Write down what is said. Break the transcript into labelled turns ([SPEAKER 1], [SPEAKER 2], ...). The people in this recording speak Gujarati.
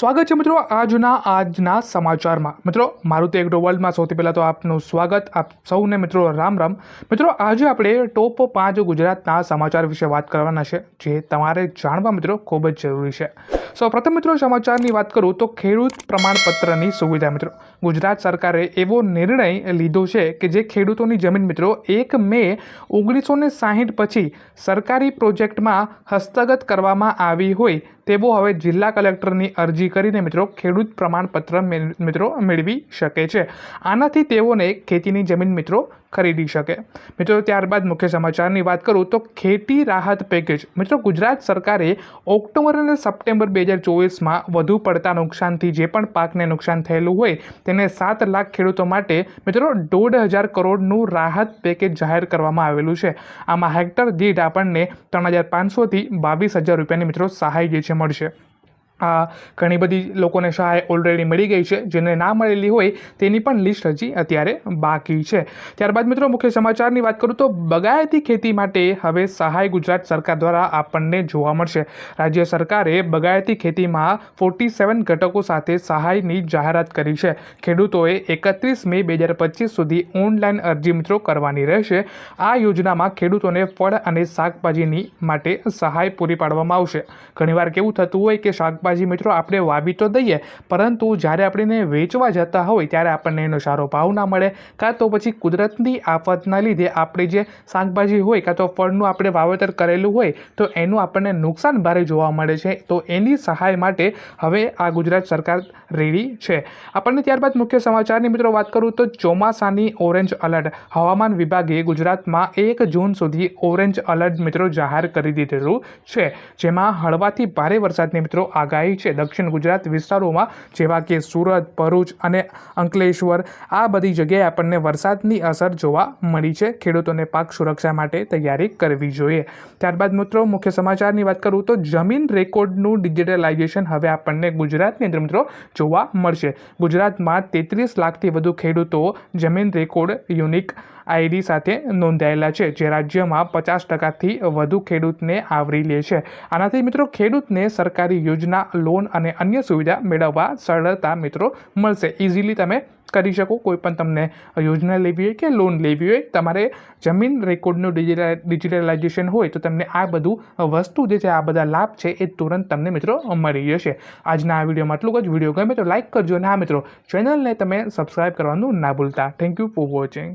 [SPEAKER 1] સ્વાગત છે મિત્રો આજના આજના સમાચારમાં. મિત્રો મારું તો એક વર્લ્ડમાં સૌથી પહેલાં તો આપનું સ્વાગત. આપ સૌને મિત્રો રામ રામ. મિત્રો, આજે આપણે ટોપ પાંચ ગુજરાતના સમાચાર વિશે વાત કરવાના છે, જે તમારે જાણવા મિત્રો ખૂબ જ જરૂરી છે. સૌ, પ્રથમ મિત્રો સમાચારની વાત કરું તો ખેડૂત પ્રમાણપત્રની સુવિધા મિત્રો. ગુજરાત સરકારે એવો નિર્ણય લીધો છે કે જે ખેડૂતોની જમીન મિત્રો એક મે ઓગણીસો ને સાહીઠ પછી સરકારી પ્રોજેક્ટમાં હસ્તગત કરવામાં આવી હોય તેવો હવે જિલ્લા કલેક્ટરની અરજી કરીને મિત્રો ખેડૂત પ્રમાણપત્ર મિત્રો મેળવી શકે છે. આનાથી તેઓને ખેતીની જમીન મિત્રો ખરીદી શકે. મિત્રો ત્યારબાદ મુખ્ય સમાચારની વાત કરું તો ખેતી રાહત પેકેજ. મિત્રો ગુજરાત સરકારે ઓક્ટોબર અને સપ્ટેમ્બર બે હજાર ચોવીસમાં વધુ પડતા નુકસાનથી જે પણ પાકને નુકસાન થયેલું હોય તેને સાત લાખ ખેડૂતો માટે મિત્રો દોઢ હજાર કરોડનું રાહત પેકેજ જાહેર કરવામાં આવેલું છે. આમાં હેક્ટર દીઠ આપણને ત્રણ હજાર પાંચસોથી બાવીસ હજાર રૂપિયાની મિત્રો સહાય જે છે મળશે. આ ઘણી બધી લોકોને સહાય ઓલરેડી મળી ગઈ છે. જેને ના મળેલી હોય તેની પણ લિસ્ટ હજી અત્યારે બાકી છે. ત્યારબાદ મિત્રો, મુખ્ય સમાચારની વાત કરું તો બગાયતી ખેતી માટે હવે સહાય ગુજરાત સરકાર દ્વારા આપણને જોવા મળશે. રાજ્ય સરકારે બગાયતી ખેતીમાં ફોર્ટી સેવન ઘટકો સાથે સહાયની જાહેરાત કરી છે. ખેડૂતોએ એકત્રીસ મે બે હજાર પચીસ સુધી ઓનલાઈન અરજી મિત્રો કરવાની રહેશે. આ યોજનામાં ખેડૂતોને ફળ અને શાકભાજીની માટે સહાય પૂરી પાડવામાં આવશે. ઘણીવાર કેવું થતું હોય કે શાકભાજી મિત્રો આપણે વાવી તો દઈએ, પરંતુ જ્યારે આપણે એને વેચવા જતા હોય ત્યારે આપણને એનો સારો ભાવ ના મળે. કાં તો પછી કુદરતની આફતના લીધે આપણે જે શાકભાજી હોય કાં તો ફળનું આપણે વાવેતર કરેલું હોય, તો એનું આપણને નુકસાન ભારે જોવા મળે છે. તો એની સહાય માટે હવે આ ગુજરાત સરકાર રેડી છે. આપણને ત્યારબાદ મુખ્ય સમાચારની મિત્રો વાત કરું તો ચોમાસાની ઓરેન્જ અલર્ટ. હવામાન વિભાગે ગુજરાતમાં એક જૂન સુધી ઓરેન્જ અલર્ટ મિત્રો જાહેર કરી દીધેલું છે, જેમાં હળવાથી ભારે વરસાદની મિત્રો આગાહી છે. દક્ષિણ ગુજરાત વિસ્તારોમાં, જેવા કે સુરત, ભરૂચ અને અંકલેશ્વર, આ બધી જગ્યાએ આપણને વરસાદની અસર જોવા મળી છે. ખેડૂતોને પાક સુરક્ષા માટે તૈયારી કરવી જોઈએ. ત્યારબાદ મિત્રો, મુખ્ય સમાચારની વાત કરું તો જમીન રેકોર્ડનું ડિજિટલાઇઝેશન હવે આપણને ગુજરાતની અંદર મિત્રો જોવા મળશે. ગુજરાતમાં તેત્રીસ લાખથી વધુ ખેડૂતો જમીન રેકોર્ડ યુનિક આઈડી સાથે નોંધાયેલા છે, જે રાજ્યમાં પચાસ ટકાથી વધુ ખેડૂતને આવરી લે છે. આનાથી મિત્રો, ખેડૂતને સરકારી યોજના લોન અને અન્ય સુવિધા મેળવવા સરળતા મિત્રો મળશે. ઇઝીલી તમે કરી શકો. કોઈ પણ તમને યોજના લેવી હોય કે લોન લેવી હોય, તમારે જમીન રેકોર્ડનું ડિજિટલ ડિજિટલાઇઝેશન હોય, તો તમને આ બધું વસ્તુ જે છે, આ બધા લાભ છે, એ તુરંત તમને મિત્રો મળી જશે. આજના આ વિડીયોમાં આટલું જ. વીડિયો ગમે તો લાઇક કરજો અને હા મિત્રો ચેનલને તમે સબસ્ક્રાઇબ કરવાનું ના ભૂલતા. Thank you for watching